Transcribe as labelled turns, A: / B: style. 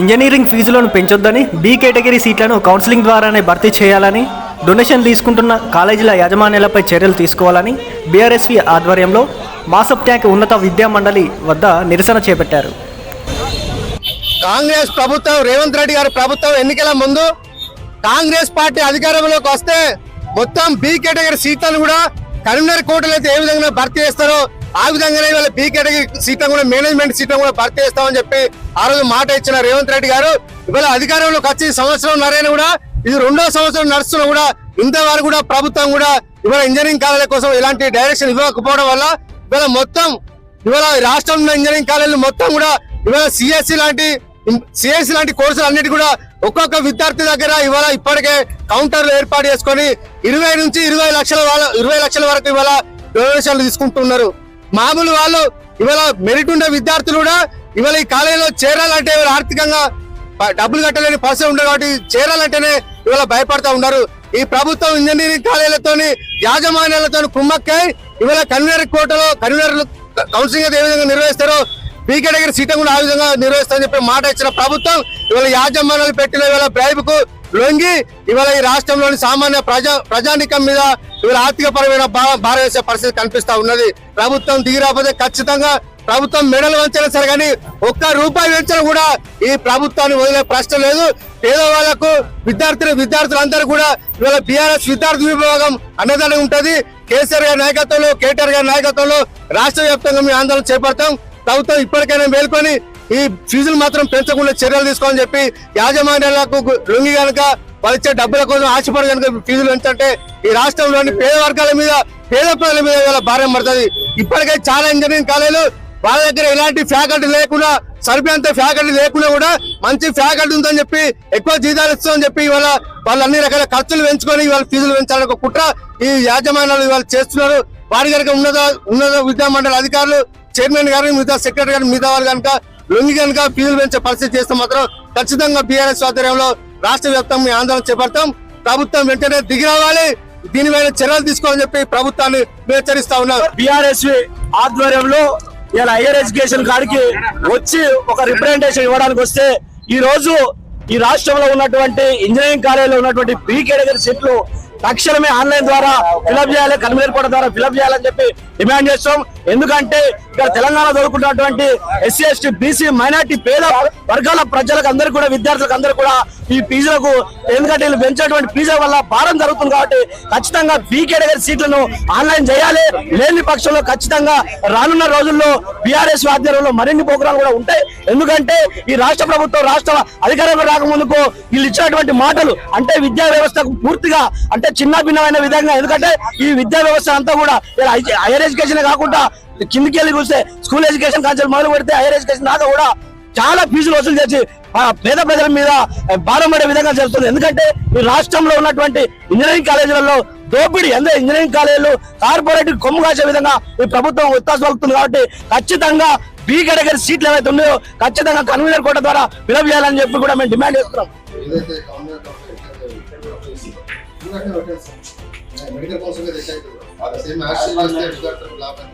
A: Engineering ఫీజులను పెంచొద్దని B category సీట్లను కౌన్సిలింగ్ ద్వారానే భర్తీ చేయాలని డొనేషన్ తీసుకుంటున్న కాలేజీల యాజమాన్యాలపై చర్యలు తీసుకోవాలని బీఆర్ఎస్వి ఆధ్వర్యంలో మాసప్ ట్యాంక్ ఉన్నత విద్యా మండలి వద్ద నిరసన చేపట్టారు.
B: కాంగ్రెస్ ప్రభుత్వం రేవంత్ రెడ్డి గారి ప్రభుత్వం ఎన్నికల ముందు కాంగ్రెస్ పార్టీ అధికారంలోకి వస్తే మొత్తం బి కేటగిరీ సీట్లను కూడా కరీంనగర్ కోటలు అయితే ఏ విధంగా భర్తీ చేస్తారో ఆ విధంగానే ఇవాళ బి కేటగిరీ సీట్లను కూడా మేనేజ్మెంట్ సీట్లను కూడా భర్తీ చేస్తామని చెప్పి ఆ రోజు మాట ఇచ్చిన రేవంత్ రెడ్డి గారు. ఇవాళ అధికారంలోకి వచ్చి సంవత్సరం నరైన కూడా ఇది రెండో సంవత్సరం నడుస్తున్నా కూడా ఇంతవరకు కూడా ప్రభుత్వం కూడా ఇవాళ ఇంజనీరింగ్ కాలేజీల కోసం ఇలాంటి డైరెక్షన్ ఇవ్వకపోవడం వల్ల ఇవాళ మొత్తం ఇవాళ రాష్ట్రంలో ఇంజనీరింగ్ కాలేజీలు మొత్తం కూడా ఇవాళ సిఎస్సి లాంటి సిఎస్సి లాంటి కోర్సులు అన్నిటి కూడా ఒక్కొక్క విద్యార్థి దగ్గర ఇవాళ ఇప్పటికే కౌంటర్లు ఏర్పాటు చేసుకొని ఇరవై నుంచి ఇరవై లక్షల వాళ్ళ ఇరవై లక్షల వరకు ఇవాళ డొనేషన్లు తీసుకుంటున్నారు. మామూలు వాళ్ళు ఇవాళ మెరిట్ ఉండే విద్యార్థులు కూడా ఇవాళ ఈ కాలేజీలో చేరాలంటే ఇవాళ ఆర్థికంగా డబ్బులు కట్టలేని పరిస్థితి ఉండదు కాబట్టి చేరాలంటేనే ఇవాళ భయపడతా ఉన్నారు. ఈ ప్రభుత్వం ఇంజనీరింగ్ కాలేజీలతో యాజమాన్యాలతో కుమ్మక్కై ఇవాళ కన్వీనర్ కోటలో కన్వీనర్ కౌన్సిలింగ్ ఏ విధంగా నిర్వహిస్తారో పీకే దగ్గర సీట్ కూడా ఆ విధంగా నిర్వహిస్తారని చెప్పి మాట ఇచ్చిన ప్రభుత్వం ఇవాళ యాజమాన్యాలు పెట్టిన ఇవాళ బ్రైబ్కు లొంగి ఇవాళ ఈ రాష్ట్రంలోని సామాన్య ప్రజా ప్రజానికం మీద ఇవాళ ఆర్థిక పరమైన భారం వేసే పరిస్థితి కనిపిస్తా ఉన్నది. ప్రభుత్వం దిగిరాకపోతే ఖచ్చితంగా ప్రభుత్వం మెడలు వంచడం సరే కానీ ఒక్క రూపాయి పెంచడం కూడా ఈ ప్రభుత్వాన్ని వదిలే ప్రశ్న లేదు. పేదవాళ్ళకు విద్యార్థులు విద్యార్థులందరూ కూడా ఇవాళ బీఆర్ఎస్ విద్యార్థి విభాగం అన్నదానం ఉంటది. కేసీఆర్ గారి నాయకత్వంలో కేటీఆర్ గారి నాయకత్వంలో రాష్ట్ర వ్యాప్తంగా మేము ఆందోళన చేపడతాం. ప్రభుత్వం ఇప్పటికైనా మేల్కొని ఈ ఫీజులు మాత్రం పెంచకుండా చర్యలు తీసుకోవాలని చెప్పి యాజమాన్యాలకు లొంగి కనుక వాళ్ళు ఇచ్చే డబ్బుల కోసం ఆశపడి కనుక ఫీజులు ఎంతంటే ఈ రాష్ట్రంలోని పేద వర్గాల మీద పేద ప్రజల మీద ఇవాళ భారం పడుతుంది. ఇప్పటికే చాలా ఇంజనీరింగ్ కాలేజీలు వాళ్ళ దగ్గర ఎలాంటి ఫ్యాకల్టీ లేకుండా సరిపోయేంత ఫ్యాకల్టీ లేకుండా కూడా మంచి ఫ్యాకల్టీ ఉందని చెప్పి ఎక్కువ జీతాలు ఇస్తామని చెప్పి ఇవాళ వాళ్ళు అన్ని రకాల ఖర్చులు పెంచుకొని ఇవాళ ఫీజులు పెంచాలని ఒక కుట్ర ఈ యాజమాన్యాలు ఇవాళ చేస్తున్నారు. వారి కనుక ఉన్నత ఉన్నత విద్యా మండలి అధికారులు చైర్మన్ గారు మిగతా సెక్రటరీ గారు మిగతా వాళ్ళు కనుక లొంగి కనుక ఫీజులు పెంచే పరిస్థితి చేస్తే మాత్రం ఖచ్చితంగా బీఆర్ఎస్ ఆధ్వర్యంలో రాష్ట్ర వ్యాప్తంగా మేము ఆందోళన చేపడతాం. ప్రభుత్వం వెంటనే దిగి రావాలి. దీని మీద చర్యలు తీసుకోవాలని చెప్పి ప్రభుత్వాన్ని హెచ్చరిస్తా ఉన్నాం.
C: బీఆర్ఎస్ ఆధ్వర్యంలో ఇలా హైయర్ ఎడ్యుకేషన్ కాడికి వచ్చి ఒక రిప్రజెంటేషన్ ఇవ్వడానికి వస్తే ఈ రోజు ఈ రాష్ట్రంలో ఉన్నటువంటి ఇంజనీరింగ్ కాలేజీలో ఉన్నటువంటి బీ కేటగిరీ సీట్లు తక్షణమే ఆన్లైన్ ద్వారా ఫిలప్ చేయాలి కన్వీనర్ కోట ద్వారా ఫిలప్ చేయాలని చెప్పి డిమాండ్ చేస్తాం. ఎందుకంటే ఇక్కడ తెలంగాణ చదువుకుంటున్నటువంటి ఎస్సీ ఎస్టీ బీసీ మైనార్టీ పేద వర్గాల ప్రజలకు అందరూ కూడా విద్యార్థులకు అందరూ కూడా ఈ ఫీజులకు ఎందుకంటే వీళ్ళు పెంచేటువంటి ఫీజుల వల్ల భారం జరుగుతుంది కాబట్టి ఖచ్చితంగా బీ కేటగిరీ సీట్లను ఆన్లైన్ చేయాలి. లేని పక్షంలో ఖచ్చితంగా రానున్న రోజుల్లో బీఆర్ఎస్ ఆధ్వర్యంలో మరిన్ని ప్రోగ్రాలు కూడా ఉంటాయి. ఎందుకంటే ఈ రాష్ట్ర ప్రభుత్వం రాష్ట్ర అధికారంలో రాకముందుకు వీళ్ళు ఇచ్చినటువంటి మాటలు అంటే విద్యా వ్యవస్థకు పూర్తిగా అంటే చిన్న భిన్నమైన విధంగా. ఎందుకంటే ఈ విద్యా వ్యవస్థ అంతా కూడా హైయర్ ఎడ్యుకేషన్ కాకుండా కిందికి వెళ్ళి చూస్తే స్కూల్ ఎడ్యుకేషన్ కాన్సెప్ట్ మొదలు పెడితే హైయర్ ఎడ్యుకేషన్ దాకా కూడా చాలా ఫీజులు వసూలు చేసి ఆ పేద ప్రజల మీద భారం పడే విధంగా చేస్తుంది. ఎందుకంటే ఈ రాష్ట్రంలో ఉన్నటువంటి ఇంజనీరింగ్ కాలేజీలలో దోపిడీ అంటే ఇంజనీరింగ్ కాలేజీలు కార్పొరేట్ కొమ్ము కాసే విధంగా ఈ ప్రభుత్వం ఉత్తాస పలుకుతుంది కాబట్టి ఖచ్చితంగా బీ కేటగిరీ సీట్లు ఏవైతే ఉన్నాయో ఖచ్చితంగా కన్వీనర్ కోట ద్వారా ఫిలప్ చేయాలని చెప్పి కూడా మేము డిమాండ్ చేస్తున్నాం.
D: మెడికల్ కౌన్సిల్ తెచ్చాయి సేమ్ యాక్షన్ చేస్తే లాభం